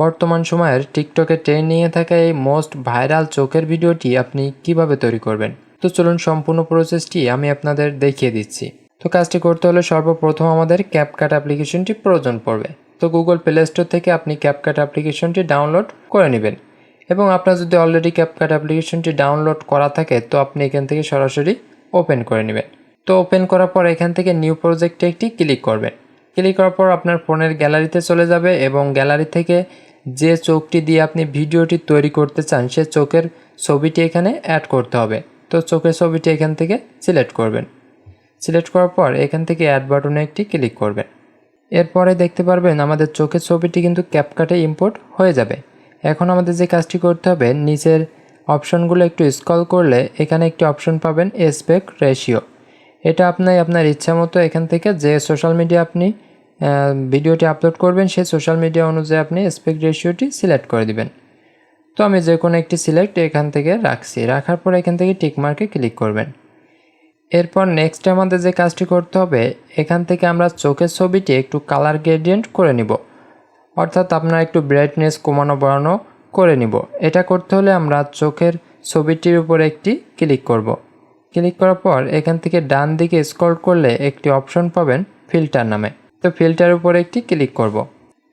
বর্তমান সময়ের টিকটকে ট্রেন্ডিংয়ে থাকা এই মোস্ট ভাইরাল চোখের ভিডিওটি আপনি কীভাবে তৈরি করবেন? তো চলুন সম্পূর্ণ প্রসেসটি আমি আপনাদের দেখিয়ে দিচ্ছি। তো কাজটি করতে হলে সর্বপ্রথম আমাদের ক্যাপকাট অ্যাপ্লিকেশনটি প্রয়োজন পড়বে। তো গুগল প্লে স্টোর থেকে আপনি ক্যাপকাট অ্যাপ্লিকেশনটি ডাউনলোড করে নেবেন। এবং আপনার যদি অলরেডি ক্যাপকাট অ্যাপ্লিকেশনটি ডাউনলোড করা থাকে, তো আপনি এখান থেকে সরাসরি ওপেন করে নেবেন। তো ওপেন করার পর এখান থেকে নিউ প্রজেক্টে একটি ক্লিক করবেন। ক্লিক করার পর আপনার ফোনের গ্যালারিতে চলে যাবে এবং গ্যালারি থেকে যে চোখটি দিয়ে আপনি ভিডিওটি তৈরি করতে চান, সে চোখের ছবিটি এখানে অ্যাড করতে হবে। তো চোখের ছবিটি এখান থেকে সিলেক্ট করবেন। সিলেক্ট করার পর এখান থেকে অ্যাড বাটনে একটি ক্লিক করবেন। এরপরে দেখতে পারবেন আমাদের চোখের ছবিটি কিন্তু ক্যাপকাটে ইম্পোর্ট হয়ে যাবে। এখন আমাদের যে কাজটি করতে হবে, নিচের অপশনগুলো একটু স্ক্রল করলে এখানে একটি অপশন পাবেন এসপেক রেশিও এটা আপনি আপনার ইচ্ছা মতো এখান থেকে যে সোশ্যাল মিডিয়া আপনি ভিডিওটি আপলোড করবেন, সেই সোশ্যাল মিডিয়া অনুযায়ী আপনি স্পেক রেশিওটি সিলেক্ট করে দিবেন। তো আমি যে কোনো একটি সিলেক্ট এখান থেকে রাখছি। রাখার পর এখান থেকে টিক মার্কে ক্লিক করবেন। এরপর নেক্সট আমাদের যে কাজটি করতে হবে, এখান থেকে আমরা চোখের ছবিটি একটু কালার গ্রেডিয়েন্ট করে নিব। অর্থাৎ আপনার একটু ব্রাইটনেস কমানো, বাড়ানো করে নিব। এটা করতে হলে আমরা চোখের ছবিটির উপর একটি ক্লিক করব। ক্লিক করার পর এখান থেকে ডান দিকে স্ক্রল করলে একটি অপশন পাবেন ফিল্টার নামে। তো ফিল্টারের উপর একটি ক্লিক করব।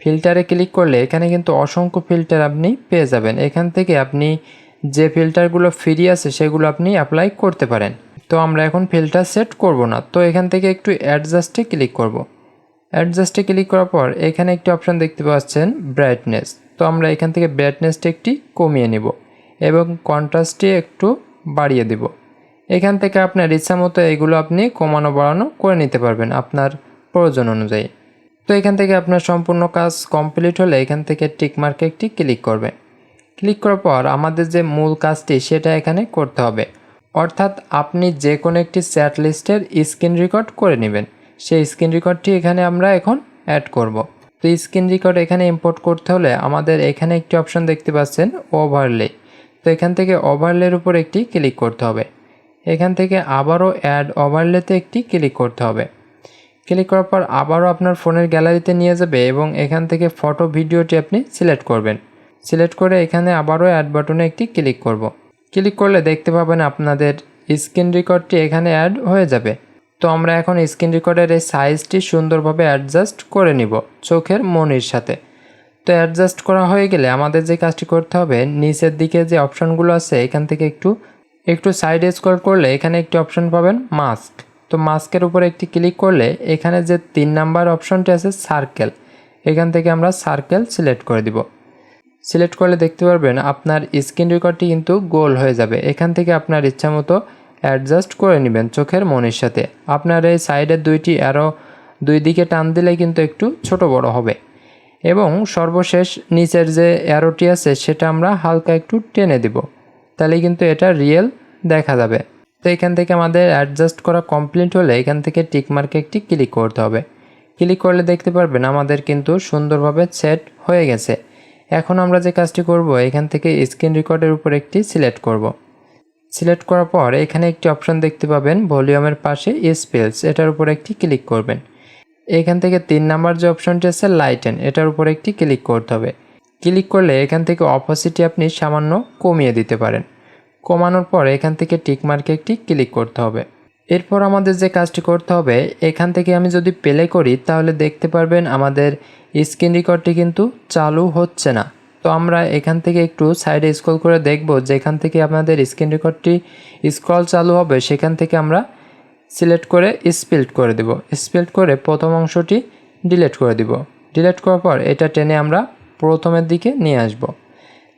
ফিল্টারে ক্লিক করলে এখানে কিন্তু অসংখ্য ফিল্টার আপনি পেয়ে যাবেন। এখান থেকে আপনি যে ফিল্টারগুলো ফ্রি আছে সেগুলো আপনি অ্যাপ্লাই করতে পারেন। তো আমরা এখন ফিল্টার সেট করব না। তো এখান থেকে একটু অ্যাডজাস্টে ক্লিক করব। অ্যাডজাস্টে ক্লিক করার পর এখানে একটি অপশন দেখতে পাচ্ছেন ব্রাইটনেস তো আমরা এখান থেকে ব্রাইটনেসটা একটি কমিয়ে নিব এবং কন্ট্রাস্টটি একটু বাড়িয়ে দিব। এখান থেকে আপনার ইচ্ছা মতো এগুলো আপনি কমানো বাড়ানো করে নিতে পারবেন। আপনার প্রয়োজন অনুযায়ী। তো এখান থেকে আপনার সম্পূর্ণ কাজ কমপ্লিট হলে এখান থেকে টিক মার্কে একটি ক্লিক করবে। ক্লিক করার পর আমাদের যে মূল কাজটি সেটা এখানে করতে হবে। অর্থাৎ আপনি যে কোনো একটি চ্যাট লিস্টের স্ক্রিন রেকর্ড করে নেবেন। সেই স্ক্রিন রেকর্ডটি এখানে আমরা এখন অ্যাড করব। তো স্ক্রিন রেকর্ড এখানে ইম্পোর্ট করতে হলে আমাদের এখানে একটি অপশন দেখতে পাচ্ছেন ওভারলে তো এখান থেকে ওভারলের উপর একটি ক্লিক করতে হবে। এখান থেকে আবারও অ্যাড ওভারলেতে একটি ক্লিক করতে হবে। ক্লিক করার পর আবারও আপনার ফোনের গ্যালারিতে নিয়ে যাবে এবং এখান থেকে ফটো ভিডিওটি আপনি সিলেক্ট করবেন। সিলেক্ট করে এখানে আবারও অ্যাড বাটনে একটি ক্লিক করব। ক্লিক করলে দেখতে পাবেন আপনাদের স্ক্রিন রেকর্ডটি এখানে অ্যাড হয়ে যাবে। তো আমরা এখন স্ক্রিন রেকর্ডের এই সাইজটি সুন্দরভাবে অ্যাডজাস্ট করে নিব চোখের মনির সাথে। তো অ্যাডজাস্ট করা হয়ে গেলে আমাদের যে কাজটি করতে হবে, নিচের দিকে যে অপশনগুলো আছে, এখান থেকে একটু একটু সাইড স্ক্রল করলে এখানে একটি অপশন পাবেন মাস্ক। তো মাস্কের উপরে একটি ক্লিক করলে এখানে যে তিন নাম্বার অপশনটি আছে সার্কেল, এখান থেকে আমরা সার্কেল সিলেক্ট করে দিব। সিলেক্ট করলে দেখতে পারবেন আপনার স্ক্রিন রেকর্ডটি কিন্তু গোল হয়ে যাবে। এখান থেকে আপনার ইচ্ছা মতো অ্যাডজাস্ট করে নেবেন চোখের মনের সাথে। আপনার এই সাইডের দুইটি অ্যারো দুই দিকে টান দিলে কিন্তু একটু ছোট বড় হবে। এবং সর্বশেষ নিচের যে অ্যারোটি আছে সেটা আমরা হালকা একটু টেনে দিব। তাহলে কিন্তু এটা রিয়েল দেখা যাবে। তো এখান থেকে আমাদের অ্যাডজাস্ট করা কমপ্লিট হলে এখান থেকে টিক মার্কে একটি ক্লিক করতে হবে। ক্লিক করলে দেখতে পারবেন আমাদের কিন্তু সুন্দরভাবে সেট হয়ে গেছে। এখন আমরা যে কাজটি করব, এখান থেকে স্ক্রিন রেকর্ডের উপর একটি সিলেক্ট করব। সিলেক্ট করার পর এখানে একটি অপশন দেখতে পাবেন ভলিউমের পাশে স্পেলস এটার উপর একটি ক্লিক করবেন। এখান থেকে তিন নাম্বার যে অপশনটি আছে লাইটেন এটার উপর একটি ক্লিক করতে হবে। ক্লিক করলে এখান থেকে অপোসিটি আপনি সামান্য কমিয়ে দিতে পারেন। কমানোর পর এখান থেকে টিক মার্কে একটি ক্লিক করতে হবে। এরপর আমাদের যে কাজটি করতে হবে, এখান থেকে আমি যদি প্লে করি, তাহলে দেখতে পারবেন আমাদের স্ক্রিন রেকর্ডটি কিন্তু চালু হচ্ছে না। তো আমরা এখান থেকে একটু সাইডে স্ক্রল করে দেখব, যেখান থেকে আপনাদের স্ক্রিন রেকর্ডটি স্ক্রল চালু হবে, সেখান থেকে আমরা সিলেক্ট করে স্পিল্ট করে দেব। স্পিল্ট করে প্রথম অংশটি ডিলিট করে দিব। ডিলেট করার পর এটা টেনে আমরা প্রথমের দিকে নিয়ে আসব।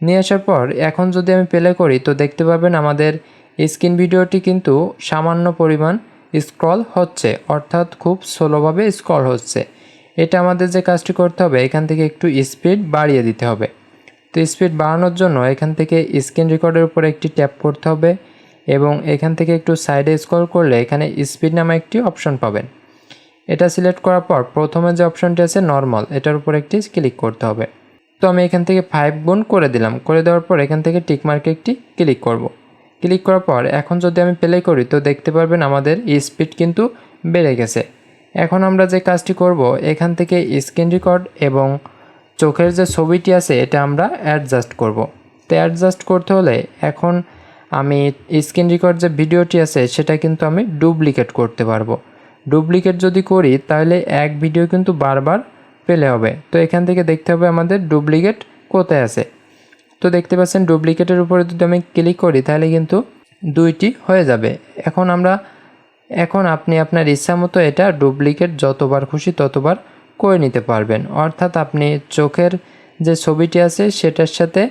নিয়ে আসার পর এখন যদি আমি প্লে করি, তো দেখতে পাবেন আমাদের স্ক্রিন ভিডিওটি কিন্তু সামান্য পরিমাণ স্ক্রল হচ্ছে, অর্থাৎ খুব স্লোভাবে স্ক্রল হচ্ছে। এটা আমাদের যে কাজটি করতে হবে, এখান থেকে একটু স্পিড বাড়িয়ে দিতে হবে। তো স্পিড বাড়ানোর জন্য এখান থেকে স্ক্রিন রেকর্ডের উপর একটি ট্যাপ করতে হবে এবং এখান থেকে একটু সাইডে স্ক্রল করলে এখানে স্পিড নামে একটি অপশন পাবেন। এটা সিলেক্ট করার পর প্রথমে যে অপশনটি আছে নর্মাল এটার উপর একটি ক্লিক করতে হবে। তো আমি এখান থেকে ফাইভ গুণ করে দিলাম করে দেওয়ার পর এখান থেকে টিক মার্কে একটি ক্লিক করব। ক্লিক করার পর এখন যদি আমি প্লে করি তো দেখতে পারবেন আমাদের স্পিড কিন্তু বেড়ে গেছে এখন আমরা যে কাজটি করব, এখান থেকে স্ক্রিন রেকর্ড এবং চোখের যে ছবিটি আছে এটা আমরা অ্যাডজাস্ট করব। তো অ্যাডজাস্ট করতে হলে এখন আমি স্ক্রিন রেকর্ড যে ভিডিওটি আছে সেটা কিন্তু আমি ডুপ্লিকেট করতে পারব ডুপ্লিকেট যদি করি তাহলে এক ভিডিও কিন্তু বারবার পেলে হবে। তো এখান থেকে দেখতে হবে আমাদের ডুপ্লিকেট কোথায় আছে। তো দেখতে পাচ্ছেন ডুপ্লিকেটের উপরে যদি আমি ক্লিক করি, তাহলে কিন্তু দুইটি হয়ে যাবে। এখন আমরা, এখন আপনি আপনার ইচ্ছা মতো এটা ডুপ্লিকেট যতবার খুশি ততবার করে নিতে পারবেন। অর্থাৎ আপনি চোখের যে ছবিটি আছে, সেটার সাথে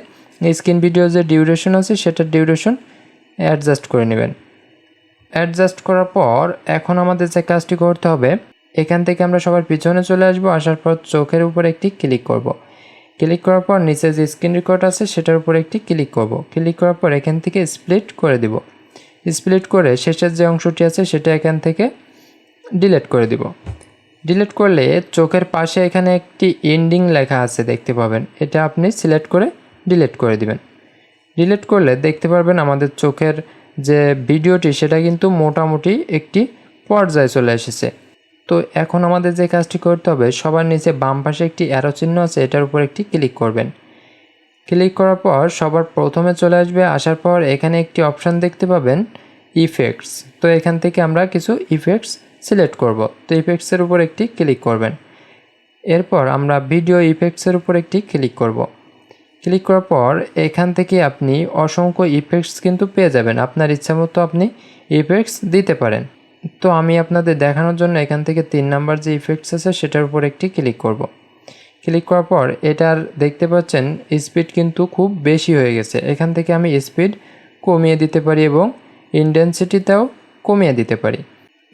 স্ক্রিন ভিডিও যে ডিউরেশন আছে, সেটার ডিউরেশন অ্যাডজাস্ট করে নেবেন। অ্যাডজাস্ট করার পর এখন আমাদের যে কাজটি করতে হবে এখান থেকে আমরা সবার পিছনে চলে আসব, আসার পর চোখের উপর একটি ক্লিক করব। ক্লিক করার পর নিচে যে স্ক্রিন রেকর্ড আছে, সেটার উপর একটি ক্লিক করব। ক্লিক করার পর এখান থেকে স্প্লিট করে দিব। স্প্লিট করে শেষের যে অংশটি আছে, সেটা এখান থেকে ডিলিট করে দিব। ডিলিট করলে চোখের পাশে এখানে একটি এন্ডিং লেখা আছে, দেখতে পাবেন। এটা আপনি সিলেক্ট করে ডিলিট করে দিবেন। ডিলিট করলে দেখতে পারবেন আমাদের চোখের যে ভিডিওটি সেটা কিন্তু মোটামুটি একটি পর্যায়ে চলে এসেছে। তো এখন আমাদের যে কাজটি করতে হবে, সবার নিচে বাম পাশে একটি অ্যারো চিহ্ন আছে, এটার উপর একটি ক্লিক করবেন। ক্লিক করার পর সবার প্রথমে চলে আসবে, আসার পর এখানে একটি অপশান দেখতে পাবেন ইফেক্টস তো এখান থেকে আমরা কিছু ইফেক্টস সিলেক্ট করব। তো ইফেক্টসের উপর একটি ক্লিক করবেন। এরপর আমরা ভিডিও ইফেক্টসের উপর একটি ক্লিক করব। ক্লিক করার পর এখান থেকে আপনি অসংখ্য ইফেক্টস কিন্তু পেয়ে যাবেন। আপনার ইচ্ছা মতো আপনি ইফেক্টস দিতে পারেন। তো আমি আপনাদের দেখানোর জন্য এখান থেকে তিন নাম্বার যে ইফেক্টস আছে, সেটার উপর একটি ক্লিক করব। ক্লিক করার পর এটার দেখতে পাচ্ছেন স্পিড কিন্তু খুব বেশি হয়ে গেছে। এখান থেকে আমি স্পিড কমিয়ে দিতে পারি এবং ইন্টেন্সিটিটাও কমিয়ে দিতে পারি।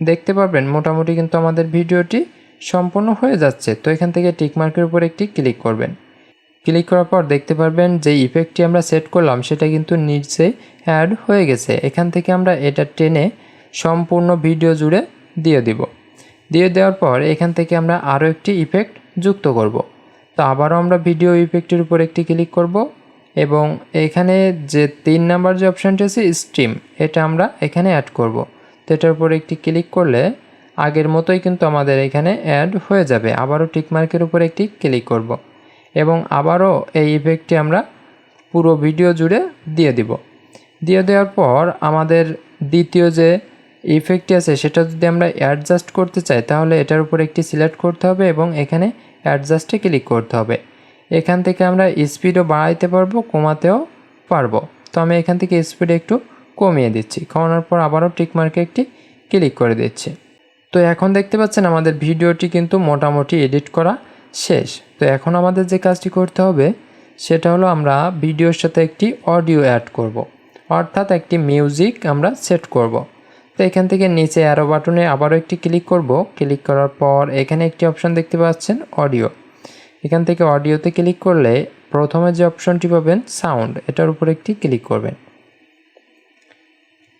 দেখতে পাবেন মোটামুটি কিন্তু আমাদের ভিডিওটি সম্পূর্ণ হয়ে যাচ্ছে। তো এখান থেকে টিকমার্কের উপর একটি ক্লিক করবেন। ক্লিক করার পর দেখতে পারবেন যে ইফেক্টটি আমরা সেট করলাম, সেটা কিন্তু নিচে অ্যাড হয়ে গেছে। এখান থেকে আমরা এটা টেনে সম্পূর্ণ ভিডিও জুড়ে দিয়ে দিব। দিয়ে দেওয়ার পর এখান থেকে আমরা আরও একটি ইফেক্ট যুক্ত করব। তো আবারও আমরা ভিডিও ইফেক্টের উপর একটি ক্লিক করব এবং এখানে যে তিন নাম্বার যে অপশানটি আছে স্ট্রিম এটা আমরা এখানে অ্যাড করব। তো এটার উপর একটি ক্লিক করলে আগের মতোই কিন্তু আমাদের এখানে অ্যাড হয়ে যাবে। আবারও টিকমার্কের উপর একটি ক্লিক করব এবং আবারও এই ইফেক্টটি আমরা পুরো ভিডিও জুড়ে দিয়ে দিব। দিয়ে দেওয়ার পর আমাদের দ্বিতীয় যে ইফেক্টটি আছে, সেটা যদি আমরা অ্যাডজাস্ট করতে চাই, তাহলে এটার উপর একটি সিলেক্ট করতে হবে এবং এখানে অ্যাডজাস্টে ক্লিক করতে হবে এখান থেকে আমরা স্পিডও বাড়াইতে পারব, কমাতেও পারব তো আমি এখান থেকে স্পিড একটু কমিয়ে দিচ্ছি, কমানোর পর আবারও টিকমার্কে একটি ক্লিক করে দিচ্ছি তো এখন দেখতে পাচ্ছেন আমাদের ভিডিওটি কিন্তু মোটামুটি এডিট করা শেষ তো এখন আমাদের যে কাজটি করতে হবে, সেটা হলো আমরা ভিডিওর সাথে একটি অডিও অ্যাড করব। অর্থাৎ একটি মিউজিক আমরা সেট করব। তো এখান থেকে নিচে অ্যারো বাটনে আবারও একটি ক্লিক করব। ক্লিক করার পর এখানে একটি অপশন দেখতে পাচ্ছেন অডিও এখান থেকে অডিওতে ক্লিক করলে প্রথমে যে অপশনটি পাবেন সাউন্ড এটার উপর একটি ক্লিক করবেন।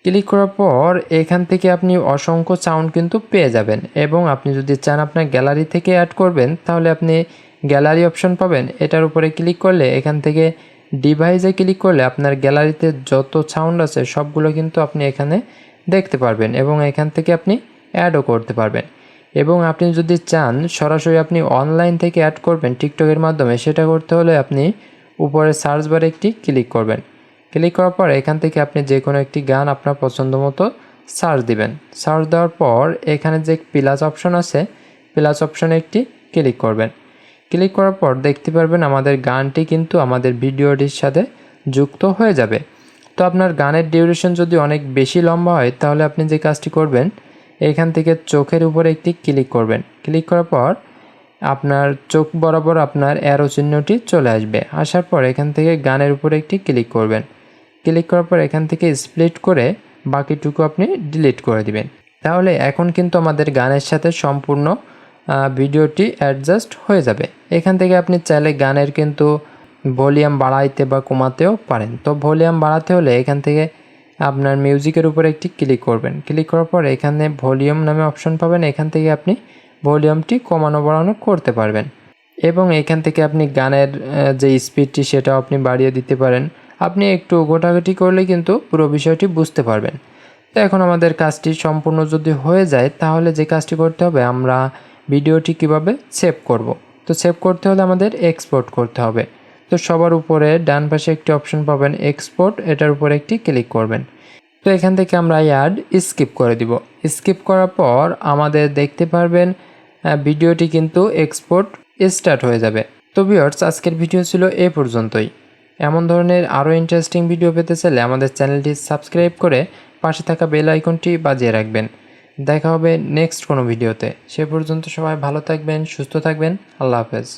ক্লিক করার পর এখান থেকে আপনি অসংখ্য সাউন্ড কিন্তু পেয়ে যাবেন এবং আপনি যদি চান আপনার গ্যালারি থেকে অ্যাড করবেন, তাহলে আপনি গ্যালারি অপশন পাবেন। এটার উপরে ক্লিক করলে এখান থেকে ডিভাইসে ক্লিক করলে আপনার গ্যালারিতে যত সাউন্ড আছে সবগুলো কিন্তু আপনি এখানে দেখতে পারবেন এবং এখান থেকে আপনি অ্যাডও করতে পারবেন। এবং আপনি যদি চান, সরাসরি আপনি অনলাইন থেকে অ্যাড করবেন টিকটকের মাধ্যমে, সেটা করতে হলে আপনি উপরে সার্চ বারে একটি ক্লিক করবেন। ক্লিক করার পর এখান থেকে আপনি যে কোনো একটি গান আপনার পছন্দ মতো সার্চ দিবেন। সার্চ দেওয়ার পর এখানে যে প্লাস অপশন আছে প্লাস অপশনে একটি ক্লিক করবেন। ক্লিক করার পর দেখতে পারবেন আমাদের গানটি কিন্তু আমাদের ভিডিওটির সাথে যুক্ত হয়ে যাবে। তো আপনার গানের ডিউরেশন যদি অনেক বেশি লম্বা হয়, তাহলে আপনি যে কাজটি করবেন, এখান থেকে চোখের উপরে একটি ক্লিক করবেন। ক্লিক করার পর আপনার চোখ বরাবর আপনার অ্যারো চিহ্নটি চলে আসবে। আসার পর এখান থেকে গানের উপরে একটি ক্লিক করবেন। ক্লিক করার পর এখান থেকে স্প্লিট করে বাকিটুকু আপনি ডিলিট করে দিবেন। তাহলে এখন কিন্তু আমাদের গানের সাথে সম্পূর্ণ ভিডিওটি অ্যাডজাস্ট হয়ে যাবে। এখান থেকে আপনি চাইলে গানের কিন্তু ভলিউম বাড়াইতে বা কমাতেও পারেন। তো ভলিউম বাড়াতে হলে এখান থেকে আপনার মিউজিকের উপরে একটি ক্লিক করবেন। ক্লিক করার পর এখানে ভলিউম নামে অপশন পাবেন। এখান থেকে আপনি ভলিউমটি কমানো বাড়ানো করতে পারবেন। এবং এখান থেকে আপনি গানের যে স্পিডটি সেটাও আপনি বাড়িয়ে দিতে পারেন। আপনি একটু গোটাগুটি করলে কিন্তু পুরো বিষয়টি বুঝতে পারবেন। তো এখন আমাদের কাজটি সম্পূর্ণ যদি হয়ে যায়, তাহলে যে কাজটি করতে হবে, আমরা ভিডিওটি কীভাবে সেভ করব। তো সেভ করতে হলে আমাদের এক্সপোর্ট করতে হবে। তো সবার উপরে ডান পাশে একটি অপশন পাবেন এক্সপোর্ট এটার উপরে একটি ক্লিক করবেন। তো এখান থেকে আমরা অ্যাড স্কিপ করে দিব। স্কিপ করার পর আমাদের দেখতে পারবেন ভিডিওটি কিন্তু এক্সপোর্ট স্টার্ট হয়ে যাবে। তো ভিউয়ার্স আজকের ভিডিও ছিল এ পর্যন্তই। এমন ধরনের আরও ইন্টারেস্টিং ভিডিও পেতে চাইলে আমাদের চ্যানেলটি সাবস্ক্রাইব করে পাশে থাকা বেল আইকনটি বাজিয়ে রাখবেন। দেখা হবে নেক্সট কোনো ভিডিওতে সে পর্যন্ত সবাই ভালো থাকবেন, সুস্থ থাকবেন। আল্লাহ হাফেজ।